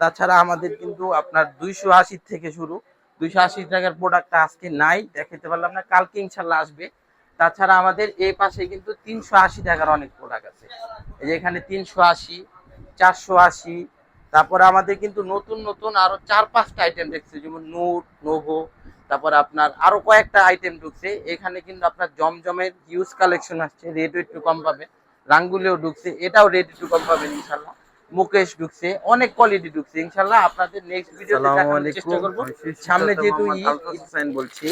তাছাড়া আমাদের কিন্তু আপনার দুইশো আশি থেকে শুরু। দুইশো আশি টাকার প্রোডাক্টটা আজকে নাই দেখাতে পারলাম না, কালকে ইনশাল্লাহ আসবে। তাছাড়া আমাদের এই পাশে কিন্তু তিনশো আশি টাকার অনেক প্রোডাক্ট আছে। এই যে এখানে তিনশো আশি, চারশো আশি, তারপরে আমাদের কিন্তু নতুন নতুন আরও চার পাঁচটা আইটেম দেখছে যেমন নোট নোভো তারপরে আপনার আরও কয়েকটা আইটেম ঢুকছে। এখানে কিন্তু আপনার জমজমের হিউজ কালেকশন আসছে রেট একটু কম পাবে, রাঙ্গুলিও ঢুকছে, এটাও রেট একটু কম পাবেন ইনশাল্লাহ। মুকেশ ঢুকছে অনেক কোয়ালিটি ঢুকছে। ইনশাল্লাহ আপনাদের নেক্সট ভিডিওতে দেখানোর চেষ্টা করব। সামনে যেহেতু বলছি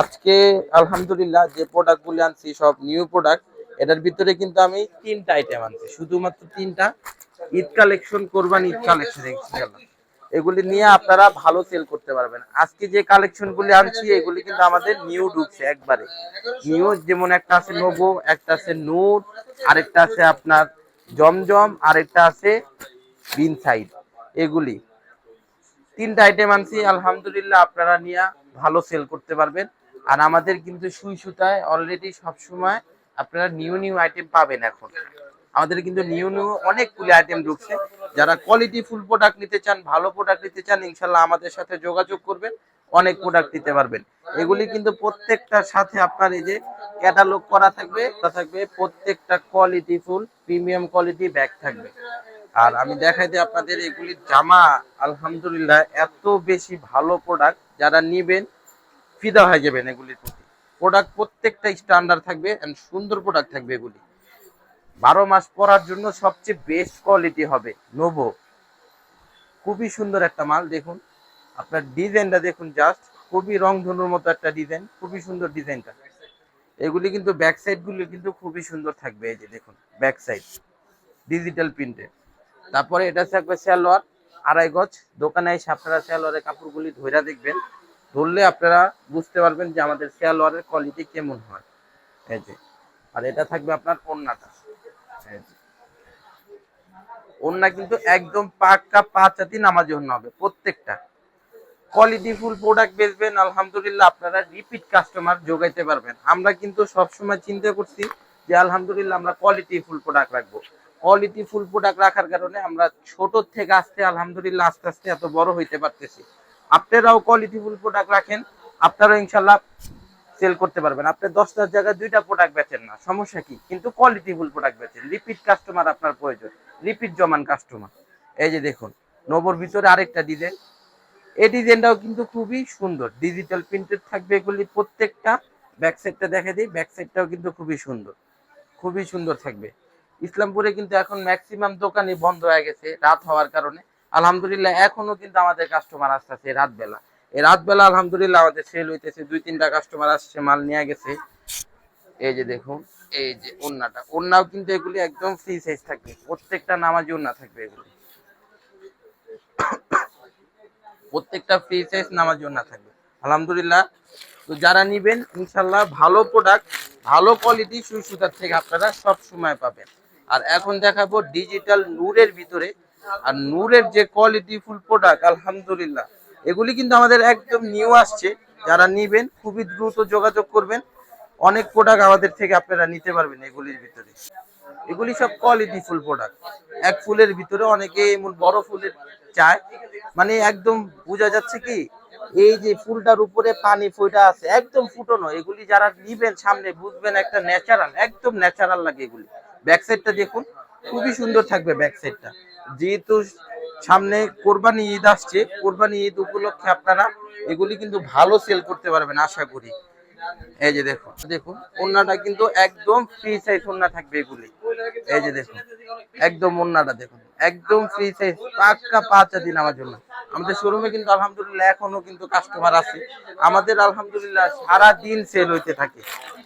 আজকে আলহামদুলিল্লাহ যে প্রোডাক্ট গুলি আনছি সব নিউ প্রোডাক্ট এটার ভিতরে কিন্তু আমি তিনটা আইটেম আনছি। শুধুমাত্র তিনটা। ঈদ কালেকশন করবান ঈদ কালেকশন এগুলি নিয়ে আপনারা ভালো সেল করতে পারবেন। আজকে যে কালেকশন গুলি আনছি এগুলি কিন্তু আমাদের নিউ ঢুকছে একবারে। নিউ যেমন একটা আছে নোভো একটা আছে নূর আরেকটা আছে আপনার জমজম আর একটা আছে বিন সাইড এগুলি। তিনটা আইটেম আনছি, আলহামদুলিল্লাহ আপনারা নিয়ে ভালো সেল করতে পারবেন। আর আমাদের কিন্তু সুই সুতায় অলরেডি সবসময় আপনারা নিউ নিউ আইটেম পাবেন এখন। আমাদের কিন্তু নিউ নিউ অনেক অনেকগুলি আইটেম ঢুকছে। যারা কোয়ালিটি ফুল প্রোডাক্ট নিতে চান, ভালো প্রোডাক্ট নিতে চান ইনশাল্লাহ আমাদের সাথে যোগাযোগ করবেন, অনেক প্রোডাক্ট নিতে পারবেন। এগুলি কিন্তু প্রত্যেকটার সাথে আপনার এই যে ক্যাটালগ করা থাকবে তা থাকবে, প্রত্যেকটা quality full premium quality bag থাকবে। আর আমি দেখাই দিই আপনাদের এগুলি জামা, আলহামদুলিল্লাহ, এত বেশি ভালো প্রোডাক্ট যারা নিবেন, ফিদা হয়ে যাবেন এগুলির প্রতি। প্রোডাক্ট প্রত্যেকটা স্ট্যান্ডার্ড থাকবে এন্ড সুন্দর প্রোডাক্ট থাকবে এগুলি। বারো মাস পরার জন্য সবচেয়ে বেস্ট কোয়ালিটি হবে নোভো খুবই সুন্দর একটা মাল, দেখুন। আপনার ডিজাইনটা দেখুন জাস্ট খুবই রং ধনুর মতো একটা ডিজাইন খুবই সুন্দর ডিজাইনটা এগুলি কিন্তু ব্যাক সাইড গুলি কিন্তু খুবই সুন্দর থাকবে, এই যে দেখুন ব্যাক সাইড ডিজিটাল প্রিন্টের তারপরে এটা থাকবে সালোয়ার, আড়াই গজ। দোকানে এসে আপনারা সালোয়ারের কাপড়গুলি ধইরা দেখবেন। ধরলে আপনারা বুঝতে পারবেন যে আমাদের সালোয়ারের কোয়ালিটি কেমন হয়। এই যে। আর এটা থাকবে আপনার যে। ওন্না কিন্তু একদম পাক্কা পাঁচ হাতি নামাজি ওন্না হবে, প্রত্যেকটা। প্রোডাক্ট বেচবেন, আলহামদুলিল্লাহ আপনারা রিপিট কাস্টমার যোগাইতে পারবেন। আমরা কিন্তু সবসময় চিন্তা করছি যে আলহামদুলিল্লাহ আমরা কোয়ালিটি ফুল প্রোডাক্ট রাখব। কোয়ালিটি ফুল প্রোডাক্ট রাখার কারণে আমরা ছোট থেকে আসতে, আলহামদুলিল্লাহ আস্তে আস্তে এত বড় হইতে পারতেছি। আপনারাও কোয়ালিটি ফুল প্রোডাক্ট রাখেন। আপনারাও ইনশাল্লাহ সেল করতে পারবেন। আপনি দশটার জায়গায় দুইটা প্রোডাক্ট বেচেন না। সমস্যা কি? কিন্তু কোয়ালিটি ফুল প্রোডাক্ট বেচেন। রিপিট কাস্টমার আপনার প্রয়োজন। রিপিট জমান কাস্টমার এই যে দেখুন, নবর ভিতরে আরেকটা ডিজাইন এই ডিজাইনটাও কিন্তু খুবই সুন্দর। ডিজিটাল প্রিন্টেড থাকবে এগুলি প্রত্যেকটা। ব্যাক সাইডটা দেখে দিই ব্যাক সাইডটাও কিন্তু খুবই সুন্দর। খুবই সুন্দর থাকবে। ইসলামপুরে কিন্তু এখন ম্যাক্সিমাম দোকানই বন্ধ হয়ে গেছে রাত হওয়ার কারণে। আলহামদুলিল্লাহ, এখনও কিন্তু আমাদের কাস্টমার আসতেছে রাত বেলা। এই রাত বেলা আলহামদুলিল্লাহ আমাদের সেল হইতেছে, দুই তিনটা কাস্টমার আসছে, মাল নিয়ে গেছে। এই যে দেখুন, এই যে ওন্নাটা ওন্নাও কিন্তু এগুলি একদম ফ্রি সাইজ থাকবে প্রত্যেকটা নামাজি ওন্না থাকবে এগুলি। প্রত্যেকটা ফ্রি সাইজ নামাজি ওন্না থাকবে। আলহামদুলিল্লাহ। তো যারা নিবেন ইনশাল্লাহ ভালো প্রোডাক্ট ভালো কোয়ালিটি সুই সুতার থেকে আপনারা সব সময় পাবেন। আর এখন দেখাবো ডিজিটাল নূরের ভিতরে। আর নূরের যে কোয়ালিটি ফুল প্রোডাক্ট আলহামদুলিল্লাহ। এগুলি কিন্তু আমাদের একদম নিউ আসছে। যারা নিবেন, খুবই দ্রুত যোগাযোগ করবেন। অনেক প্রোডাক্ট আমাদের থেকে আপনারা নিতে পারবেন এগুলির ভিতরে। এগুলি সব কোয়ালিটি ফুল প্রোডাক্ট এক ফুলের ভিতরে অনেকে এমন বড় ফুলের চায়। মানে একদম বোঝা যাচ্ছে কি, এই যে ফুলটার উপরে পানি ফুটা আছে, একদম ফুটনো। এগুলি যারা নিবেন সামনে বুঝবেন একটা ন্যাচারাল একদম ন্যাচারাল লাগে এগুলি। ব্যাক সাইডটা দেখুন, খুবই সুন্দর থাকবে ব্যাক সাইডটা যেহেতু সামনে কোরবানি ঈদ আসছে। কোরবানি ঈদ উপলক্ষে আপনারা এগুলি কিন্তু ভালো সেল করতে পারবেন, আশা করি। এই যে দেখুন দেখুন, ওন্নাটা কিন্তু একদম ফ্রি সাইজ ওন্না থাকবে এগুলি। এই যে দেখুন, একদম ওন্নাটা দেখুন, একদম ফ্রি সাইজ পাক্কা পাঁচ দিন আমার জন্য। আমাদের শোরুমে কিন্তু আলহামদুলিল্লাহ এখনও কিন্তু কাস্টমার আছে। আমাদের আলহামদুলিল্লাহ সারা দিন সেল হইতে থাকে।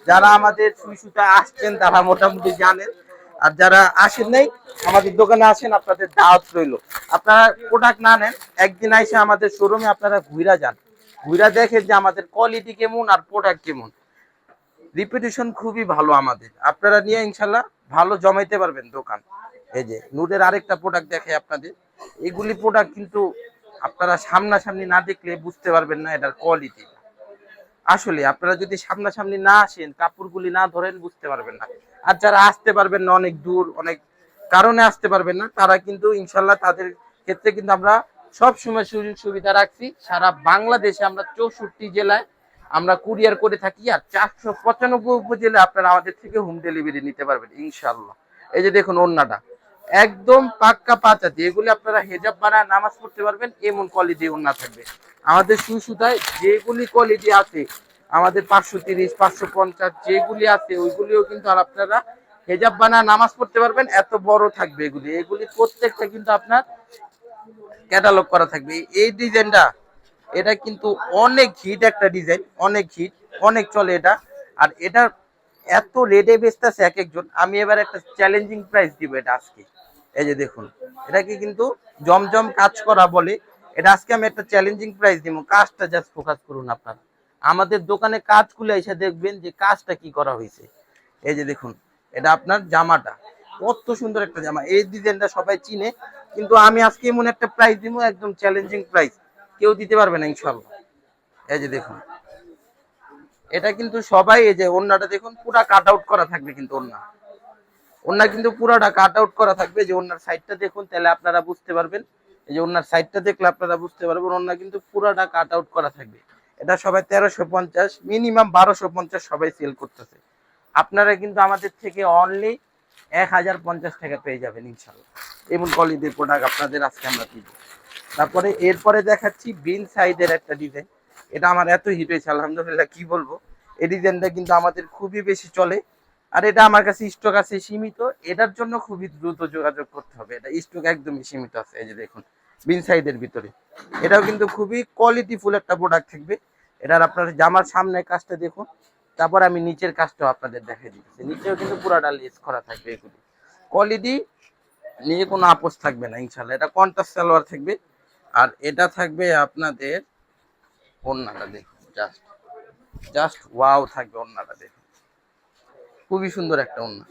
যারা আমাদের সুই সুতা আসছেন, তারা মোটামুটি জানেন আর যারা আসেন নাই, আমাদের দোকানে আসেন, আপনাদের দাওয়াত রইল। আপনারা প্রোডাক্ট না নেন, একদিন আইসে আমাদের শোরুমে আপনারা ঘুরা যান। ঘুরা দেখেন যে আমাদের কোয়ালিটি কেমন আর প্রোডাক্ট কেমন। রিপিটেশন খুবই ভালো আমাদের। আপনারা নিয়ে ইনশাল্লাহ ভালো জমাইতে পারবেন দোকান। এই যে নুডের আরেকটা প্রোডাক্ট দেখে আপনাদের। এগুলি প্রোডাক্ট কিন্তু আপনারা সামনাসামনি না দেখলে বুঝতে পারবেন না এটার কোয়ালিটি আসলে আপনারা যদি সামনাসামনি না আসেন, কাপড়গুলি না ধরেন, বুঝতে পারবেন না। আর যারা আসতে পারবেন না, অনেক দূর, অনেক কারণে আসতে পারবেন না, তারা কিন্তু ইনশাল্লাহ তাদের ক্ষেত্রে কিন্তু আমরা সব সময় সুযোগ সুবিধা রাখছি। সারা বাংলাদেশে আমরা চৌষট্টি জেলায় আমরা কুরিয়ার করে থাকি আর চারশো পঁচানব্বই উপজেলায় আপনারা আমাদের থেকে হোম ডেলিভারি নিতে পারবেন ইনশাল্লাহ এই যে দেখুন ওন্নাটা একদম পাক্কা পাচাতি, এগুলি আপনারা হেজাব বানায় নামাজ পড়তে পারবেন, এমন কোয়ালিটি ওন্না থাকবে। আমাদের সুসুতায় যেগুলি কোয়ালিটি আছে আমাদের পাঁচশো তিরিশ, পাঁচশো পঞ্চাশ, যেগুলি আছে, ওইগুলিও কিন্তু আর আপনারা হেজাব বানা নামাজ পড়তে পারবেন, এত বড় থাকবে এগুলি। এগুলি প্রত্যেকটা কিন্তু আপনার ক্যাটালগ করা থাকবে। এই ডিজাইনটা, এটা কিন্তু অনেক হিট একটা ডিজাইন, অনেক হিট অনেক চলে এটা। আর এটা এত রেটে বেচতেছে এক একজন। আমি এবার একটা চ্যালেঞ্জিং প্রাইস দিব এটা আজকে। এই যে দেখুন, এটাকে কিন্তু জমজম কাজ করা বলে, এটা আজকে আমি একটা চ্যালেঞ্জিং প্রাইস দিব। কাজটা জাস্ট ফোকাস করুন আপনারা। আমাদের দোকানে কাজ খুলে এসে দেখবেন যে কাজটা কি করা হয়েছে। এই যে দেখুন, এটা আপনার জামাটা। কত সুন্দর একটা জামা। এই ডিজাইনটা সবাই চিনে, কিন্তু আমি আজকে এমন একটা প্রাইস দিব, একদম চ্যালেঞ্জিং প্রাইস কেউ দিতে পারবে না ইনশাল্লাহ এই যে দেখুন, এটা কিন্তু সবাই এই যে ওন্নাটা দেখুন, পুরা কাট আউট করা থাকবে কিন্তু ওন্না ওন্না কিন্তু পুরাটা কাট আউট করা থাকবে। যে ওন্নার সাইডটা দেখুন, তাহলে আপনারা বুঝতে পারবেন। এই যে ওন্নার সাইডটা দেখলে আপনারা বুঝতে পারবেন ওন্না কিন্তু পুরাটা কাট আউট করা থাকবে। এটা সবাই তেরোশো পঞ্চাশ মিনিমাম বারোশো পঞ্চাশ সবাই সেল করতেছে। আপনারা কিন্তু আমাদের থেকে অনলি এক হাজার পঞ্চাশ টাকা পেয়ে যাবেন ইনশাল্লাহ। এমন কোয়ালিটির প্রোডাক্ট আপনাদের আজকে আমরা দিব। তারপরে এরপরে দেখাচ্ছি বিন সাইজের একটা ডিজাইন এটা আমার এত হিট হয়েছে, আলহামদুলিল্লাহ, কি বলব? এই ডিজাইনটা কিন্তু আমাদের খুবই বেশি চলে। আর এটা আমার কাছে স্টক আছে, সীমিত। এটার জন্য খুবই দ্রুত যোগাযোগ করতে হবে। এটা স্টক একদমই সীমিত আছে, এই যে দেখুন, বিন সাইডের ভিতরে। এটাও কিন্তু খুবই কোয়ালিটিফুল একটা প্রোডাক্ট থাকবে। এটার আপনার জামার সামনে কাজটা দেখুন, তারপর আমি নিচের কাজটাও আপনাদের দেখাই দিচ্ছি নিচেও কিন্তু পুরাটা লেস করা থাকবে এগুলি। কোয়ালিটি নিয়ে কোনো আপোষ থাকবে না ইনশাল্লাহ এটা কন্টাস সালোয়ার থাকবে, আর এটা থাকবে আপনাদের ওন্নাটা দেখুন জাস্ট জাস্ট ওয়াও থাকবে ওন্নাটা দেখুন। খুবই সুন্দর একটা ওন্না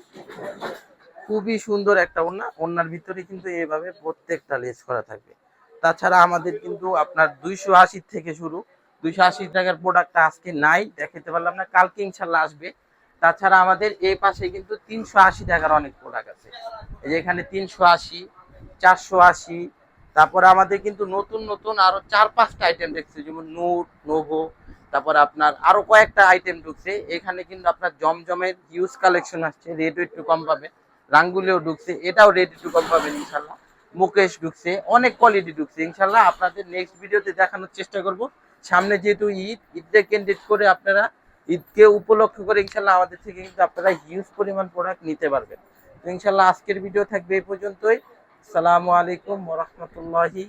খুবই সুন্দর একটা ওন্না ওন্নার ভিতরে কিন্তু এভাবে প্রত্যেকটা লেস করা থাকবে। তাছাড়া আমাদের কিন্তু আপনার দুইশো আশি থেকে শুরু দুইশো আশি টাকার প্রোডাক্টটা আজকে নাই দেখাতে পারলাম না। কালকে ইনশাল্লাহ আসবে। তাছাড়া আমাদের এই পাশে কিন্তু তিনশো আশি টাকার অনেক প্রোডাক্ট আছে। এই যে এখানে তিনশো আশি, চারশো আশি, তারপরে আমাদের কিন্তু নতুন নতুন আরও চার, পাঁচটা আইটেম দেখছে যেমন নূর নোভো তারপরে আপনার আরও কয়েকটা আইটেম ঢুকছে। এখানে কিন্তু আপনার জমজমের ইউজ কালেকশন আসছে রেট একটু কম পাবে। রাঙ্গুলিও ঢুকছে, এটাও রেট একটু কম পাবেন ইনশাল্লাহ। মুকেশ ঢুকছে, অনেক কোয়ালিটি ঢুকছে। ইনশাল্লাহ আপনাদের নেক্সট ভিডিওতে দেখানোর চেষ্টা করব। সামনে যেহেতু ঈদ, ঈদকে কেন্দ্রিত করে আপনারা ঈদকে উপলক্ষ করে ইনশাল্লাহ আমাদের থেকে কিন্তু আপনারা হিউজ পরিমাণ প্রোডাক্ট নিতে পারবেন। তো ইনশাল্লাহ আজকের ভিডিও থাকবে এই পর্যন্তই। সালামু আলাইকুম রহমতুল্লাহি